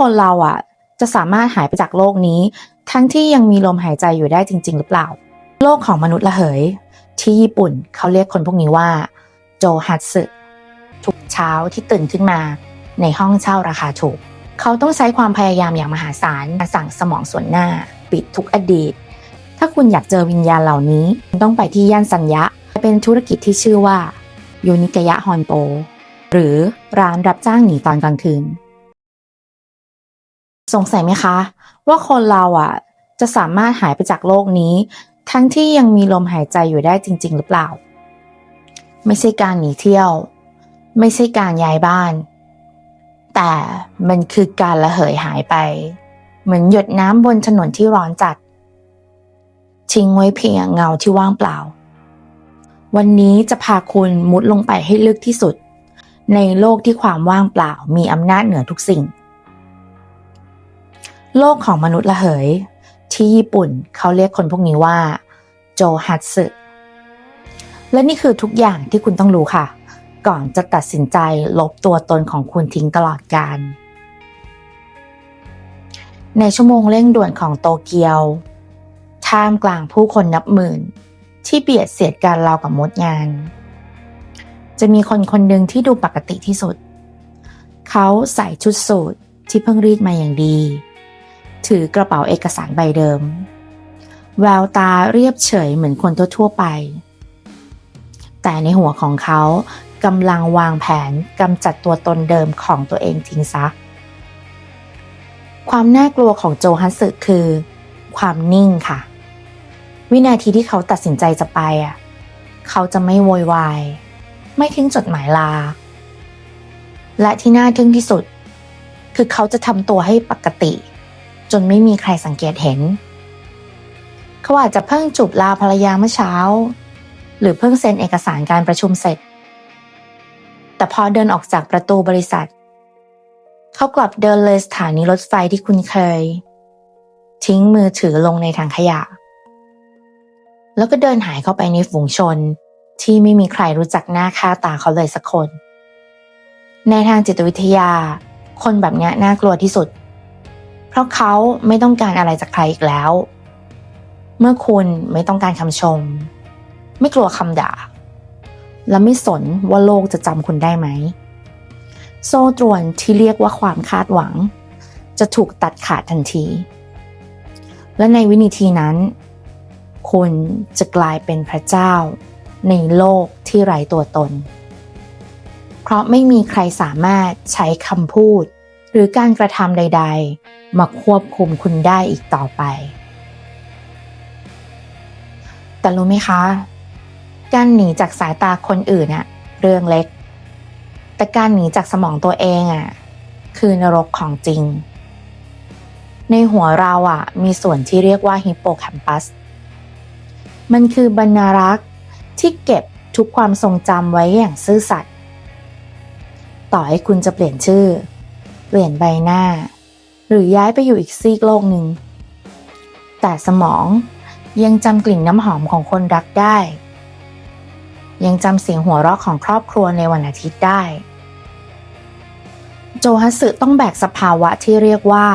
คนเราอะ จะสามารถหายไปจากโลกนี้ ทั้งที่ยังมีลมหายใจอยู่ได้จริง ๆ หรือเปล่า โลกของมนุษย์ละเหย ที่ญี่ปุ่นเขาเรียกคนพวกนี้ว่า โจฮัตสึทุกเช้าที่ตื่นขึ้นมา ในห้องเช่าราคาถูก เขาต้องใช้ความพยายามอย่างมหาศาลสั่งสมองส่วนหน้า ปิดทุกอดีต ถ้าคุณอยากเจอวิญญาณเหล่านี้ต้องไปที่ย่านสัญญะเป็นธุรกิจที่ชื่อว่ายูนิกยะฮอนโปหรือร้านรับจ้างหนีตอนกลางคืน สงสัยไหมคะ ว่าคนเราอะ จะสามารถหายไปจากโลกนี้ ทั้งที่ยังมีลมหายใจอยู่ได้จริง ๆ หรือเปล่า ไม่ใช่การหนีเที่ยว ไม่ใช่การย้ายบ้าน แต่มันคือการละเหยหายไป เหมือนหยดน้ำบนถนนที่ร้อนจัด ทิ้งไว้เพียงเงาที่ว่างเปล่า วันนี้จะพาคุณมุดลงไปให้ลึกที่สุด ในโลกที่ความว่างเปล่ามีอำนาจเหนือทุกสิ่ง โลกของมนุษย์ละเหย ที่ญี่ปุ่นเขาเรียกคนพวกนี้ว่า โจฮัตสึและนี่คือทุกอย่างที่คุณต้องรู้ค่ะ ก่อนจะตัดสินใจลบตัวตนของคุณทิ้งตลอดกาลในชั่วโมงเร่งด่วนของโตเกียว ท่ามกลางผู้คนนับหมื่น ที่เบียดเสียดกันราวกับมดงาน จะมีคนคนหนึ่งที่ดูปกติที่สุด เขาใส่ชุดสูทที่เพิ่งรีดมาอย่างดี ถือกระเป๋าเอกสารใบเดิม แววตาเรียบเฉยเหมือนคนทั่วๆไป แต่ในหัวของเขากำลังวางแผนกำจัดตัวตนเดิมของตัวเองทิ้งซะ ความน่ากลัวของโจฮันสึคือ ความนิ่งค่ะ วินาทีที่เขาตัดสินใจจะไปอะ เขาจะไม่โวยวาย ไม่ทิ้งจดหมายลา และที่น่าทึ่งที่สุด คือเขาจะทำตัวให้ปกติ จนไม่มีใครสังเกตเห็น เขาอาจจะเพิ่งจูบลาภรรยาเมื่อเช้า หรือเพิ่งเซ็นเอกสารการประชุมเสร็จ แต่พอเดินออกจากประตูบริษัท เขากลับเดินเลยสถานีรถไฟที่คุ้นเคย ทิ้งมือถือลงในถังขยะ แล้วก็เดินหายเข้าไปในฝูงชนที่ไม่มีใครรู้จักหน้าค่าตาเขาเลยสักคน ในทางจิตวิทยา คนแบบนี้น่ากลัวที่สุด เพราะเขาไม่ต้องการอะไรจากใครอีกแล้ว เมื่อคุณไม่ต้องการคำชม ไม่กลัวคำด่า และไม่สนว่าโลกจะจำคุณได้ไหม โซ่ตรวนที่เรียกว่าความคาดหวัง จะถูกตัดขาดทันที และในวินาทีนั้น คุณจะกลายเป็นพระเจ้า ในโลกที่ไร้ตัวตน เพราะไม่มีใครสามารถใช้คำพูด หรือการกระทำใด ๆ มาควบคุมคุณได้อีกต่อไป แต่รู้ไหมคะ การหนีจากสายตาคนอื่นอะเรื่องเล็ก แต่การหนีจากสมองตัวเองอะคือนรกของจริง ในหัวเราอะมีส่วนที่เรียกว่าฮิปโปแคมปัส มันคือบรรณารักษ์ที่เก็บทุกความทรงจำไว้อย่างซื่อสัตย์ต่อให้คุณจะเปลี่ยนชื่อ เปลี่ยนใบหน้า หรือย้ายไปอยู่อีกซีกโลกหนึ่ง แต่สมองยังจำกลิ่นน้ำหอมของคนรักได้ ยังจำเสียงหัวเราะของครอบครัวในวันอาทิตย์ได้ โจฮัตสึต้องแบกสภาวะที่เรียกว่า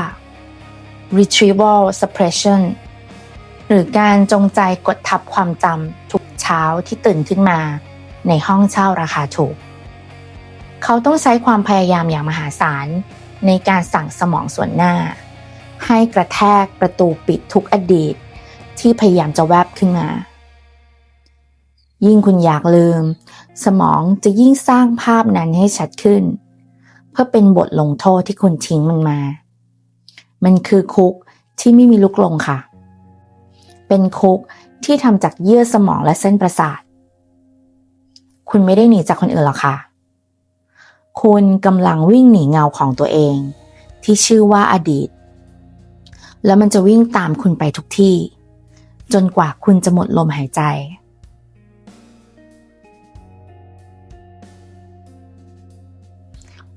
retrieval suppression หรือการจงใจกดทับความจำทุกเช้าที่ตื่นขึ้นมาในห้องเช่าราคาถูก เขาต้องใช้ความพยายามอย่างมหาศาล ในการสั่งสมองส่วนหน้า ให้กระแทกประตูปิดทุกอดีต ที่พยายามจะแวบขึ้นมา ยิ่งคุณอยากลืม สมองจะยิ่งสร้างภาพนั้นให้ชัดขึ้น เพื่อเป็นบทลงโทษที่คุณทิ้งมันมา มันคือคุกที่ไม่มีลุกลงค่ะ เป็นคุกที่ทำจากเยื่อสมองและเส้นประสาท คุณไม่ได้หนีจากคนอื่นหรอกค่ะ คุณกำลังวิ่งหนีเงาของตัวเอง ที่ชื่อว่าอดีต แล้วมันจะวิ่งตามคุณไปทุกที่ จนกว่าคุณจะหมดลมหายใจ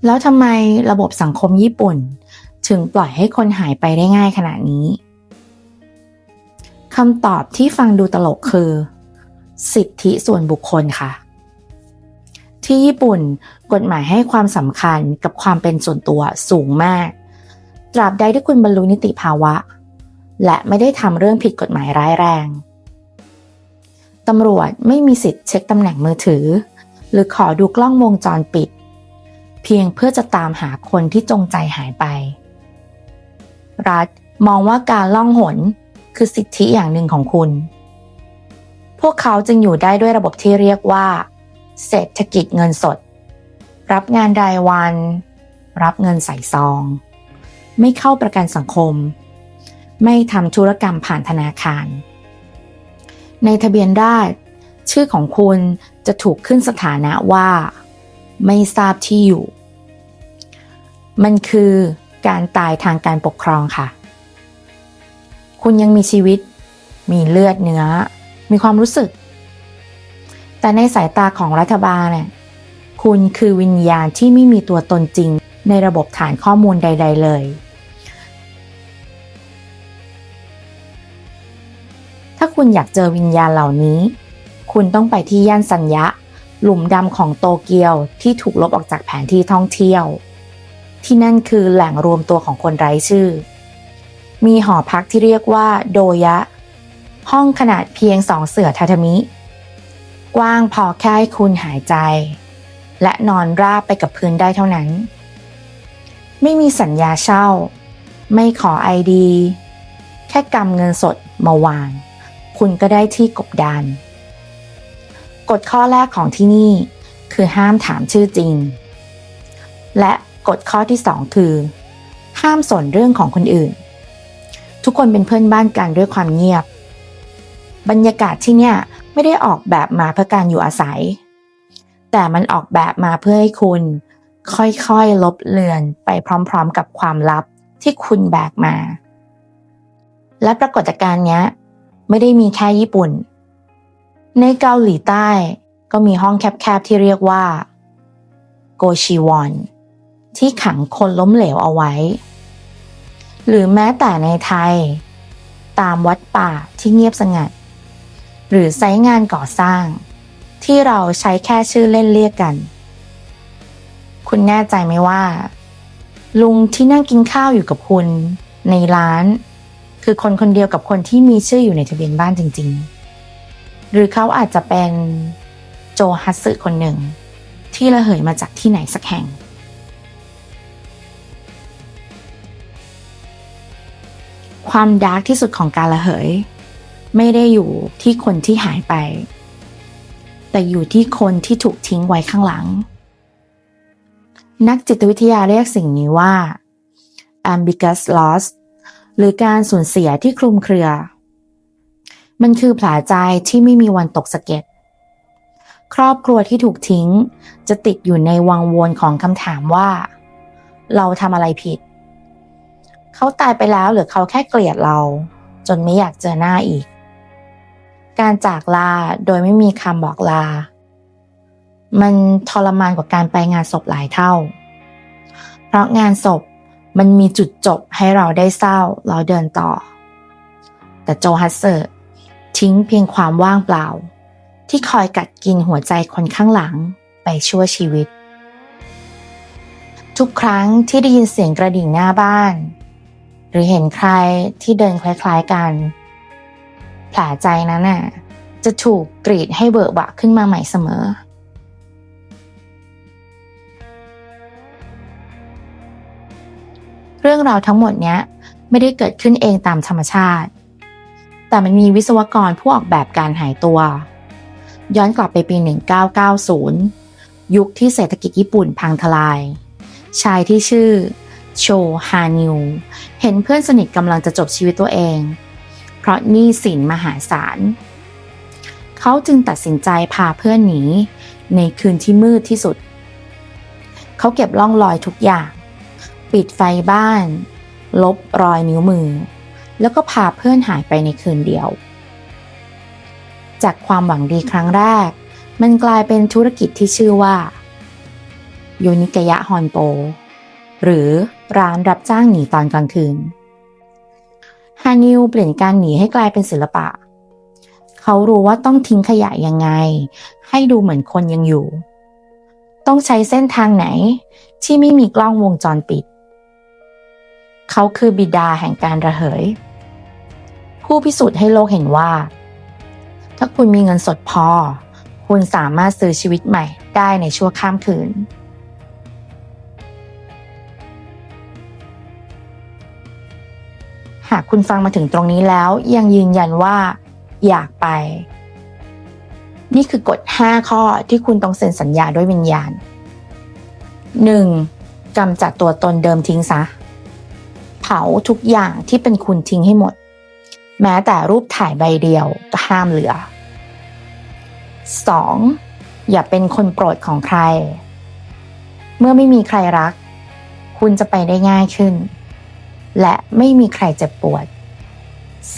แล้วทำไมระบบสังคมญี่ปุ่น ถึงปล่อยให้คนหายไปได้ง่ายขนาดนี้คำตอบที่ฟังดูตลกคือ สิทธิส่วนบุคคลค่ะ ที่ญี่ปุ่นกฎหมายให้ความสำคัญกับความเป็นส่วนตัวสูงมาก ตราบใดที่คุณบรรลุนิติภาวะ และไม่ได้ทำเรื่องผิดกฎหมายร้ายแรงตำรวจไม่มีสิทธิ์เช็คตำแหน่งมือถือ หรือขอดูกล้องวงจรปิด เพียงเพื่อจะตามหาคนที่จงใจหายไป รัฐมองว่าการล่องหนคือสิทธิอย่างหนึ่งของคุณ พวกเขาจึงอยู่ได้ด้วยระบบที่เรียกว่า เศรษฐกิจเงินสด รับงานรายวัน รับเงินใส่ซอง ไม่เข้าประกันสังคม ไม่ทำธุรกรรมผ่านธนาคาร ในทะเบียนราษฎรชื่อของคุณจะถูกขึ้นสถานะว่า ไม่ทราบที่อยู่ มันคือการตายทางการปกครองค่ะ คุณยังมีชีวิต มีเลือดเนื้อ มีความรู้สึก แต่ในสายตาของรัฐบาลเนี่ยคุณคือวิญญาณที่ไม่มีตัวตนจริงในระบบฐานข้อมูลใด ๆ เลย ถ้าคุณอยากเจอวิญญาณเหล่านี้ คุณต้องไปที่ย่านสัญญะ หลุมดำของโตเกียวที่ถูกลบออกจากแผนที่ท่องเที่ยว ที่นั่นคือแหล่งรวมตัวของคนไร้ชื่อ มีหอพักที่เรียกว่าโดยะ ห้องขนาดเพียงสองเสื่อทาทามิ กว้างพอแค่ให้คุณหายใจ และนอนราบไปกับพื้นได้เท่านั้น ไม่มีสัญญาเช่า ไม่ขอไอดี แค่กำเงินสดมาวาง คุณก็ได้ที่กบดานกฎข้อแรกของที่นี่คือห้ามถามชื่อจริง และกฎข้อที่สองคือ ห้ามสนเรื่องของคนอื่น ทุกคนเป็นเพื่อนบ้านกันด้วยความเงียบ บรรยากาศที่เนี่ย ไม่ได้ออกแบบมาเพื่อการอยู่อาศัย แต่มันออกแบบมาเพื่อให้คุณ ค่อยๆลบเลือนไปพร้อมๆกับความลับที่คุณแบกมา และปรากฏการณ์นี้ไม่ได้มีแค่ญี่ปุ่น ในเกาหลีใต้ก็มีห้องแคบๆที่เรียกว่า โกชิวอน ที่ขังคนล้มเหลวเอาไว้ หรือแม้แต่ในไทย ตามวัดป่าที่เงียบสงัด หรือไซต์งานก่อสร้าง ที่เราใช้แค่ชื่อเล่นเรียกกัน คุณแน่ใจไหมว่า ลุงที่นั่งกินข้าวอยู่กับคุณ ในร้าน คือคนคนเดียวกับคนที่มีชื่ออยู่ในทะเบียนบ้านจริง ๆ หรือเขาอาจจะเป็นโจฮัตสึคนหนึ่ง ที่ระเหยมาจากที่ไหนสักแห่งความดาร์กที่สุดของการระเหย ไม่ได้อยู่ที่คนที่หายไป แต่อยู่ที่คนที่ถูกทิ้งไว้ข้างหลัง นักจิตวิทยาเรียกสิ่งนี้ว่า ambiguous loss หรือการสูญเสียที่คลุมเครือ มันคือผลาใจที่ไม่มีวันตกสะเก็ด ครอบครัวที่ถูกทิ้ง จะติดอยู่ในวังวนของคำถามว่า เราทำอะไรผิด เขาตายไปแล้วหรือเขาแค่เกลียดเรา จนไม่อยากเจอหน้าอีก การจากลาโดยไม่มีคำบอกลา มันทรมานกว่าการไปงานศพหลายเท่า เพราะงานศพมันมีจุดจบให้เราได้เศร้าแล้วเดินต่อ แต่โจฮัสเซอร์ทิ้งเพียงความว่างเปล่า ที่คอยกัดกินหัวใจคนข้างหลังไปชั่วชีวิต ทุกครั้งที่ได้ยินเสียงกระดิ่งหน้าบ้าน หรือเห็นใครที่เดินคล้ายๆกัน แผลใจนั้นน่ะจะถูกกรีดให้เบิกบะขึ้นมาใหม่เสมอ เรื่องราวทั้งหมดเนี้ยไม่ได้เกิดขึ้นเองตามธรรมชาติ แต่มันมีวิศวกรผู้ออกแบบการหายตัว ย้อนกลับไปปี 1990 ยุคที่เศรษฐกิจญี่ปุ่นพังทลาย ชายที่ชื่อโชฮานิว เห็นเพื่อนสนิทกำลังจะจบชีวิตตัวเอง ราะหนี้สินมหาศาล เขาจึงตัดสินใจพาเพื่อนหนีในคืนที่มืดที่สุด เขาเก็บร่องรอยทุกอย่าง ปิดไฟบ้าน ลบรอยนิ้วมือ แล้วก็พาเพื่อนหายไปในคืนเดียว จากความหวังดีครั้งแรก มันกลายเป็นธุรกิจที่ชื่อว่าโยนิกยะฮอนโป หรือร้านรับจ้างหนีตอนกลางคืนานิวเปลี่ยนการหนีให้กลายเป็นศิลปะ เขารู้ว่าต้องทิ้งขยะยังไง ให้ดูเหมือนคนยังอยู่ ต้องใช้เส้นทางไหนที่ไม่มีกล้องวงจรปิด เขาคือบิดาแห่งการระเหย ผู้พิสูจน์ให้โลกเห็นว่า ถ้าคุณมีเงินสดพอ คุณสามารถซื้อชีวิตใหม่ได้ในชั่วข้ามคืน หากคุณฟังมาถึงตรงนี้แล้ว ยังยืนยันว่า อยากไป นี่คือกฎ 5 ข้อที่คุณต้องเซ็นสัญญาด้วยวิญญาณ 1. กำจัดตัวตนเดิมทิ้งซะ เผาทุกอย่างที่เป็นคุณทิ้งให้หมด แม้แต่รูปถ่ายใบเดียวก็ห้ามเหลือ 2. อย่าเป็นคนโปรดของใคร เมื่อไม่มีใครรัก คุณจะไปได้ง่ายขึ้น และไม่มีใครเจ็บปวด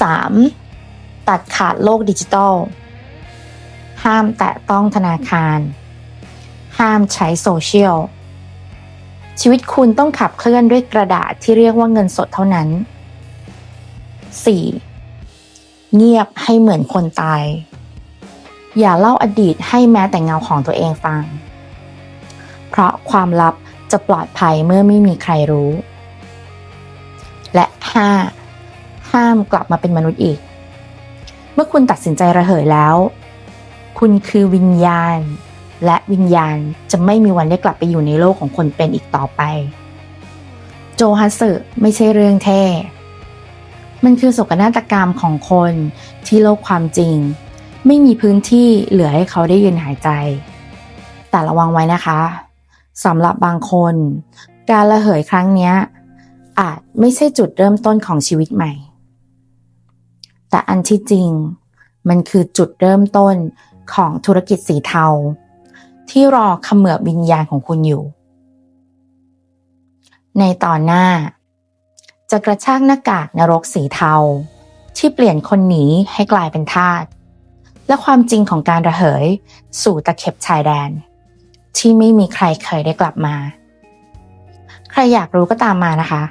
3. ตัดขาดโลกดิจิทัล ห้ามแตะต้องธนาคาร ห้ามใช้โซเชียล ชีวิตคุณต้องขับเคลื่อนด้วยกระดาษที่เรียกว่าเงินสดเท่านั้น 4. เงียบให้เหมือนคนตาย อย่าเล่าอดีตให้แม้แต่เงาของตัวเองฟัง เพราะความลับจะปลอดภัยเมื่อไม่มีใครรู้ 5. ห้ามกลับมาเป็นมนุษย์อีก เมื่อคุณตัดสินใจระเหยแล้ว คุณคือวิญญาณ และวิญญาณจะไม่มีวันได้กลับไปอยู่ในโลกของคนเป็นอีกต่อไป โจฮัสสึไม่ใช่เรื่องเท่มันคือโศกนาฏกรรมของคนที่โลกความจริง ไม่มีพื้นที่เหลือให้เขาได้ยืนหายใจ แต่ระวังไว้นะคะสำหรับบางคน การระเหยครั้งนี้ อาจไม่ใช่จุดเริ่มต้นของชีวิตใหม่ แต่อันที่จริง มันคือจุดเริ่มต้นของธุรกิจสีเทา ที่รอเขมือบวิญญาณของคุณอยู่ ในตอนหน้า จะกระชากหน้ากากนรกสีเทา ที่เปลี่ยนคนหนีให้กลายเป็นทาสและความจริงของการระเหย สู่ตะเข็บชายแดน ที่ไม่มีใครเคยได้กลับมา ใครอยากรู้ก็ตามมานะคะ